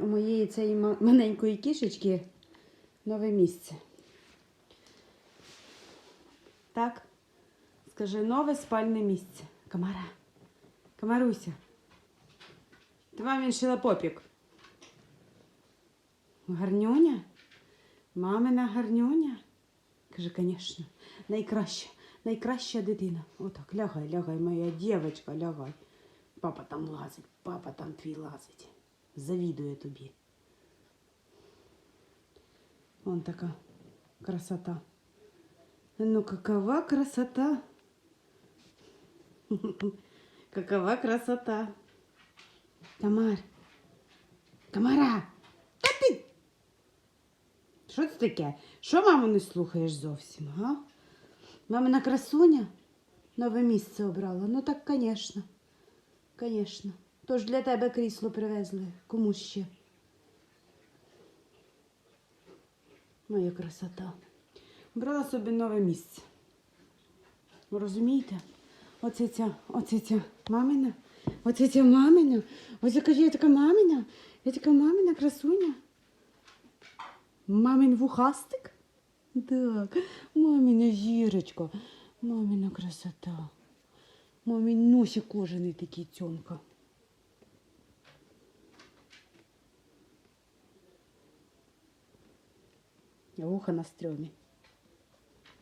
у моєї цієї маленької кішечки нове місце. Так? Скажи нове спальне місце. Камара. Камаруся. Ти мамі шила попік. Гарнюня? Мамина гарнюня? Каже, звісно, найкраща, найкраща дитина. Отак, лягай, лягай, моя дівчинка, лягай. Папа там лазить, папа там твій лазить. Завідує тобі. Вон така красота. Ну, какова красота. Какова красота. Тамар. Тамара. Та ти. Що це таке? Що маму не слухаєш зовсім, га? Мамина красуня нове місце обрала. Ну так, звісно. Звісно. Тож для тебе крісло привезли. Кому ще? Моя красота. Обрала собі нове місце. Розумієте? Оце ця, оце ця мамина, оце ця мамина. Ось каже, я така мамина, я така мамина красуня. Мамин вухастик? Так, мамина зірочка, мамина красота. Мамин носик кожаний такий тьомка. Вуха на стрьомі.